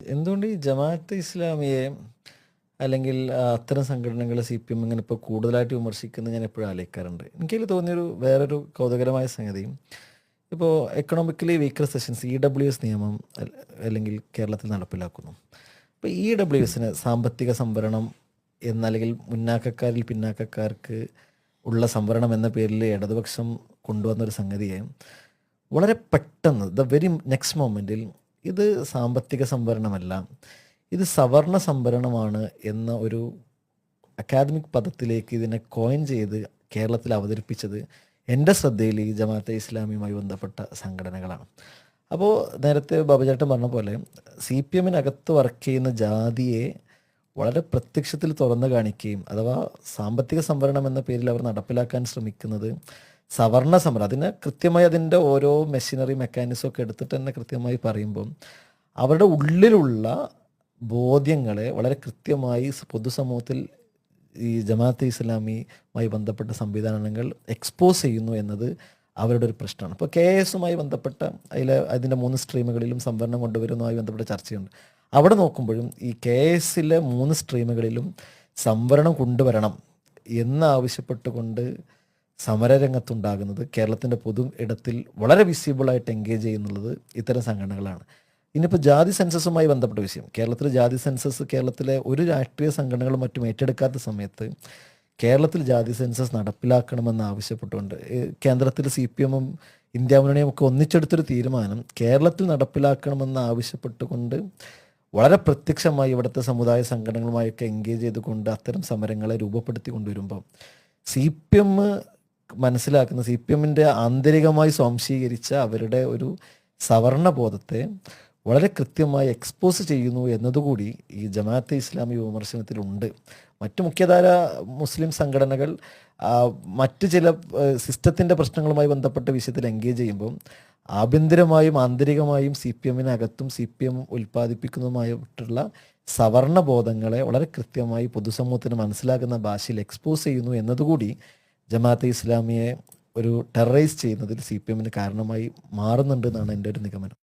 എന്തുകൊണ്ട് ഈ ജമാഅത്ത് ഇസ്ലാമിയെ അല്ലെങ്കിൽ അത്തരം സംഘടനകളെ സി പി എം ഇങ്ങനെ ഇപ്പോൾ കൂടുതലായിട്ട് വിമർശിക്കുന്നത് ഞാൻ എപ്പോഴും ആലോചിക്കാറുണ്ട്. എനിക്കതിൽ തോന്നിയൊരു വേറൊരു കൗതുകരമായ സംഗതി. ഇപ്പോൾ economically weaker sections E W S നിയമം അല്ലെങ്കിൽ കേരളത്തിൽ നടപ്പിലാക്കുന്നു. അപ്പോൾ ഇ ഡബ്ല്യു എസിന് സാമ്പത്തിക സംവരണം എന്ന അല്ലെങ്കിൽ മുന്നാക്കക്കാരിൽ പിന്നാക്കക്കാർക്ക് ഉള്ള സംവരണം എന്ന പേരിൽ ഇടതുപക്ഷം കൊണ്ടുവന്നൊരു സംഗതിയെ വളരെ പെട്ടെന്ന് ദ വെരി നെക്സ്റ്റ് മൊമെന്റിൽ ഇത് സാമ്പത്തിക സംവരണമല്ല. ഇത് സവർണ സംവരണമാണ് എന്ന ഒരു അക്കാദമിക് പദത്തിലേക്ക് ഇതിനെ കോയിൻ ചെയ്ത് കേരളത്തിൽ അവതരിപ്പിച്ചത് എന്റെ ശ്രദ്ധയിൽ ഈ ജമാഅത്തെ ഇസ്ലാമിയുമായി ബന്ധപ്പെട്ട സംഘടനകളാണ്. അപ്പോൾ നേരത്തെ ബാബുചേട്ടൻ പറഞ്ഞ പോലെ സി പി എമ്മിനകത്ത് വർക്ക് ചെയ്യുന്ന ജാതിയെ വളരെ പ്രത്യക്ഷത്തിൽ തുറന്നു കാണിക്കുകയും അഥവാ സാമ്പത്തിക സംവരണം എന്ന പേരിൽ അവർ നടപ്പിലാക്കാൻ ശ്രമിക്കുന്നത് സവർണ സമരം അതിന് കൃത്യമായി അതിന്റെ ഓരോ മെഷീനറി മെക്കാനിസം ഒക്കെ എടുത്തിട്ട് തന്നെ കൃത്യമായി പറയുമ്പം അവരുടെ ഉള്ളിലുള്ള ബോധ്യങ്ങളെ വളരെ കൃത്യമായി പൊതുസമൂഹത്തിൽ ഈ ജമാഅത്തെ ഇസ്ലാമിയുമായി ബന്ധപ്പെട്ട സംവിധാനങ്ങൾ എക്സ്പോസ് ചെയ്യുന്നു എന്നത് അവരുടെ ഒരു പ്രശ്നമാണ്. ഇപ്പോൾ കെ എസുമായി ബന്ധപ്പെട്ട അതിലെ അതിന്റെ മൂന്ന് സ്ട്രീമുകളിലും സംവരണം കൊണ്ടുവരുന്നതുമായി ബന്ധപ്പെട്ട ചർച്ചയുണ്ട്. അവിടെ നോക്കുമ്പോഴും ഈ കെ എസിലെ മൂന്ന് സ്ട്രീമുകളിലും സംവരണം കൊണ്ടുവരണം എന്നാവശ്യപ്പെട്ടുകൊണ്ട് സമരരംഗത്തുണ്ടാകുന്നത് കേരളത്തിന്റെ പൊതു ഇടത്തിൽ വളരെ വിസിബിളായിട്ട് എൻഗേജ് ചെയ്യുന്നുള്ളത് ഇത്തരം സംഘടനകളാണ്. ഇനിയിപ്പോൾ ജാതി സെൻസസുമായി ബന്ധപ്പെട്ട വിഷയം. കേരളത്തിൽ ജാതി സെൻസസ് കേരളത്തിലെ ഒരു രാഷ്ട്രീയ സംഘടനകളും മറ്റും ഏറ്റെടുക്കാത്ത സമയത്ത് കേരളത്തിൽ ജാതി സെൻസസ് നടപ്പിലാക്കണമെന്ന് ആവശ്യപ്പെട്ടുകൊണ്ട് കേന്ദ്രത്തിൽ സി പി എമ്മും ഇന്ത്യ മുന്നണിയും ഒക്കെ ഒന്നിച്ചെടുത്തൊരു തീരുമാനം കേരളത്തിൽ നടപ്പിലാക്കണമെന്ന് ആവശ്യപ്പെട്ടുകൊണ്ട് വളരെ പ്രത്യക്ഷമായി ഇവിടുത്തെ സമുദായ സംഘടനകളുമായൊക്കെ എൻഗേജ് ചെയ്തുകൊണ്ട് അത്തരം സമരങ്ങളെ രൂപപ്പെടുത്തി കൊണ്ടുവരുമ്പം സി പി എം മനസ്സിലാക്കുന്ന സി പി എമ്മിന്റെ ആന്തരികമായി സ്വാംശീകരിച്ച അവരുടെ ഒരു സവർണ ബോധത്തെ വളരെ കൃത്യമായി എക്സ്പോസ് ചെയ്യുന്നു എന്നതുകൂടി ഈ ജമാഅത്തെ ഇസ്ലാമി വിമർശനത്തിലുണ്ട്. മറ്റു മുഖ്യധാര മുസ്ലിം സംഘടനകൾ മറ്റ് ചില സിസ്റ്റത്തിന്റെ പ്രശ്നങ്ങളുമായി ബന്ധപ്പെട്ട വിഷയത്തിൽ എൻഗേജ് ചെയ്യുമ്പം ആഭ്യന്തരമായും ആന്തരികമായും സി പി എമ്മിനകത്തും സി പി എം ഉൽപ്പാദിപ്പിക്കുന്നതുമായിട്ടുള്ള സവർണ ബോധങ്ങളെ വളരെ കൃത്യമായി പൊതുസമൂഹത്തിന് മനസ്സിലാക്കുന്ന ഭാഷയിൽ എക്സ്പോസ് ചെയ്യുന്നു എന്നതുകൂടി ജമാഅത്തെ ഇസ്ലാമിയെ ഒരു ടെററൈസ് ചെയ്യുന്നതിൽ സി പി എമ്മിന് കാരണമായി മാറുന്നുണ്ട് എന്നാണ് എന്റെ ഒരു നിഗമനം.